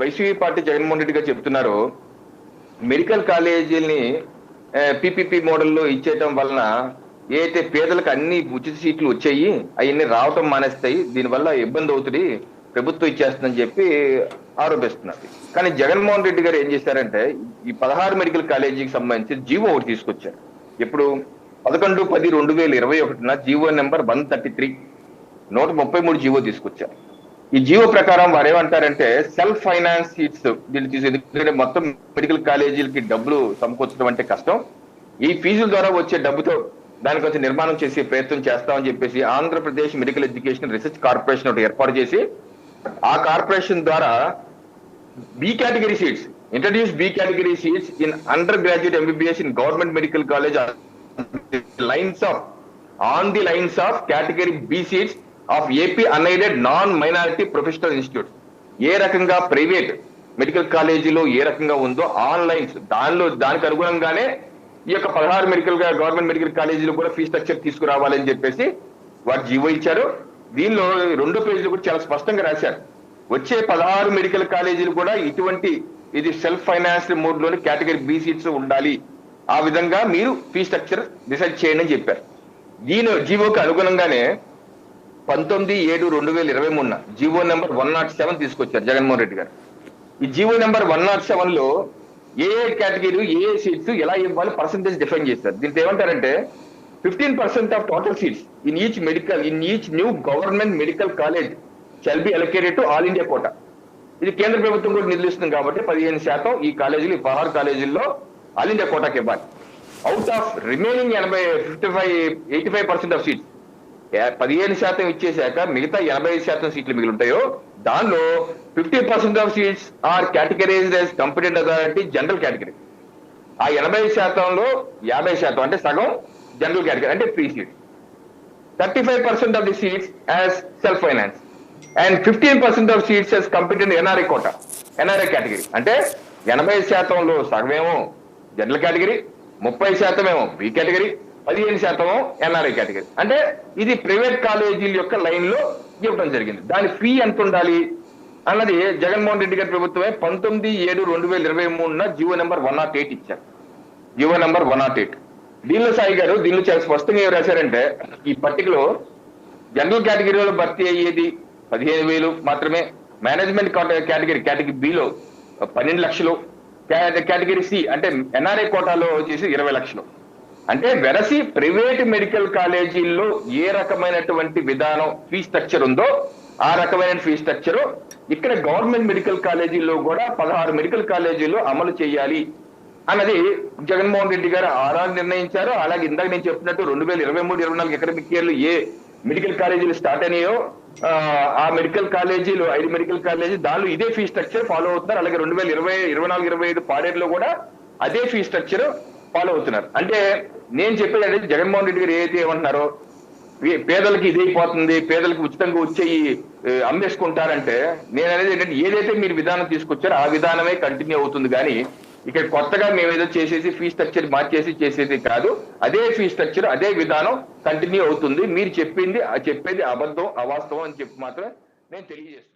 YCP party Jaganmohan Reddy గారు చెప్తున్నారు medical కాలేజీని పిపిపి మోడల్లో ఇచ్చేయటం వలన ఏదైతే పేదలకు అన్ని ఉచిత సీట్లు వచ్చాయి అవన్నీ రావటం మానేస్తాయి దీనివల్ల ఇబ్బంది అవుతుంది ప్రభుత్వం ఇచ్చేస్తుందని చెప్పి ఆరోపిస్తున్నారు. కానీ జగన్మోహన్ రెడ్డి గారు ఏం చేశారంటే ఈ పదహారు మెడికల్ కాలేజీకి సంబంధించి జీవో ఒకటి తీసుకొచ్చారు. ఇప్పుడు పదకొండు పది రెండు వేల ఇరవై ఒకటిన GO number one thirty three నూట ముప్పై మూడు జీవో తీసుకొచ్చారు. ఈ జీవో ప్రకారం వారు ఏమంటారంటే సెల్ఫ్ ఫైనాన్స్ సీట్స్ దీన్ని తీసు ఎందుకంటే మొత్తం మెడికల్ కాలేజీలకి డబ్బులు సమకూర్చడం అంటే కష్టం. ఈ ఫీజుల ద్వారా వచ్చే డబ్బుతో దానికి వచ్చి నిర్మాణం చేసే ప్రయత్నం చేస్తామని చెప్పేసి Andhra Pradesh medical education research corporation ఒకటి ఏర్పాటు చేసి ఆ కార్పొరేషన్ ద్వారా B category seats introduce B category seats in undergraduate MBBS in government medical college lines of on the lines of category B seats of AP unaided non minority professional institute. ఏ రకంగా private medical కాలేజీలో ఏ రకంగా ఉందో onlines దానిలో దానికి అనుగుణంగానే ఈ యొక్క పదహారు మెడికల్ గవర్నమెంట్ మెడికల్ కాలేజీలో కూడా ఫీ స్ట్రక్చర్ తీసుకురావాలని చెప్పేసి వారు జీవో ఇచ్చారు. దీనిలో రెండు పేజీలు కూడా చాలా స్పష్టంగా రాశారు. వచ్చే పదహారు మెడికల్ కాలేజీలు కూడా ఇటువంటి ఇది సెల్ఫ్ ఫైనాన్స్ మోడ్లోని కేటగిరీ బి సీట్స్ ఉండాలి. ఆ విధంగా మీరు ఫీ స్ట్రక్చర్ డిసైడ్ చేయండి అని చెప్పారు. దీని జీవోకి అనుగుణంగానే పంతొమ్మిది ఏడు రెండు వేల ఇరవై మూడున GO number one not seven తీసుకొచ్చారు జగన్మోహన్ రెడ్డి గారు. ఈ జీవో నెంబర్ వన్ నాట్ సెవెన్లో ఏ ఏ కేటగిరీ ఏ ఏ సీట్స్ ఎలా ఇవ్వాలి పర్సంటేజ్ డిఫైన్ చేస్తారు. దీనికి ఏమంటారంటే fifteen percent of total seats in each medical in each new government medical college shall B allocated to all India quota ఇది కేంద్ర ప్రభుత్వం కూడా నిధులు కాబట్టి పదిహేను శాతం ఈ కాలేజీలు ఈ పదహారు కాలేజీల్లో ఆల్ ఇండియా కోటాకి ఇవ్వాలి. అవుట్ ఆఫ్ రిమైనింగ్ ఎనభై fifty five eighty five percent of seats పదిహేను శాతం ఇచ్చేశాక మిగతా ఎనభై ఐదు శాతం సీట్లు మిగిలి ఉంటాయో దానిలో fifty percent of seats are categories as competent authority general category. ఆ ఎనభై శాతంలో యాభై శాతం అంటే సగం జనరల్ కేటగిరీ అంటే free seats thirty five percent of the seats as self finance. And fifteen percent of seats as competent NRI quota NRI category. అంటే ఎనభై శాతంలో సగమేమో జనరల్ కేటగిరీ ముప్పై శాతం ఏమో బి కేటగిరీ పదిహేను శాతం ఎన్ఆర్ఐ కేటగిరీ. అంటే ఇది ప్రైవేట్ కాలేజీల యొక్క లైన్లో ఇవ్వడం జరిగింది. దాని ఫీ ఎంత ఉండాలి? అన్నది జగన్మోహన్ రెడ్డి గారి ప్రభుత్వమే పంతొమ్మిది ఏడు రెండు వేల ఇరవై మూడున GO number one not eight ఇచ్చారు. GO number one not eight. దీనిలో సాయి గారు దీనిలో చాలా స్పష్టంగా ఏం రాశారంటే ఈ పట్టికలో జనరల్ కేటగిరీలో భర్తీ అయ్యేది పదిహేను వేలు మాత్రమే. మేనేజ్మెంట్ కేటగిరీ కేటగిరీ బిలో పన్నెండు లక్షలు. కేటగిరీ సి అంటే ఎన్ఆర్ఐ కోటాలో వచ్చేసి ఇరవై లక్షలు. అంటే వెరసి ప్రైవేట్ మెడికల్ కాలేజీల్లో ఏ రకమైనటువంటి విధానం ఫీ స్ట్రక్చర్ ఉందో ఆ రకమైన ఫీ స్ట్రక్చర్ ఇక్కడ గవర్నమెంట్ మెడికల్ కాలేజీల్లో కూడా పదహారు మెడికల్ కాలేజీల్లో అమలు చేయాలి అన్నది జగన్మోహన్ రెడ్డి గారు ఆరా నిర్ణయించారు. అలాగే ఇందాక నేను చెప్పినట్టు రెండు వేల ఇరవై మూడు ఇరవై నాలుగు ఎకడమిక్ ఇయర్లు ఏ మెడికల్ కాలేజీలు స్టార్ట్ అయినాయో ఆ, ఆ మెడికల్ కాలేజీలు ఐదు మెడికల్ కాలేజీ దానిలో ఇదే ఫీ స్ట్రక్చర్ ఫాలో అవుతున్నారు. అలాగే రెండు వేల ఇరవై ఇరవై నాలుగు ఇరవై ఐదు పాడేరులో కూడా అదే ఫీ స్ట్రక్చర్ ఫాలో అవుతున్నారు. అంటే నేను చెప్పేది అంటే జగన్మోహన్ రెడ్డి గారు ఏదైతే ఏమంటున్నారో పేదలకు పేదలకి ఇది అయిపోతుంది పేదలకు ఉచితంగా వచ్చేయి అమ్మేసుకుంటారంటే నేను అనేది ఏంటంటే ఏదైతే మీరు విధానం తీసుకొచ్చారో ఆ విధానమే కంటిన్యూ అవుతుంది. కానీ ఇక్కడ కొత్తగా మేము ఏదో చేసేసి ఫీ స్ట్రక్చర్ మార్చేసి చేసేది కాదు. అదే ఫీ స్ట్రక్చర్ అదే విధానం కంటిన్యూ అవుతుంది. మీరు చెప్పింది చెప్పేది అబద్ధం అవాస్తవం అని చెప్పి మాత్రం నేను తెలియజేస్తున్నాను.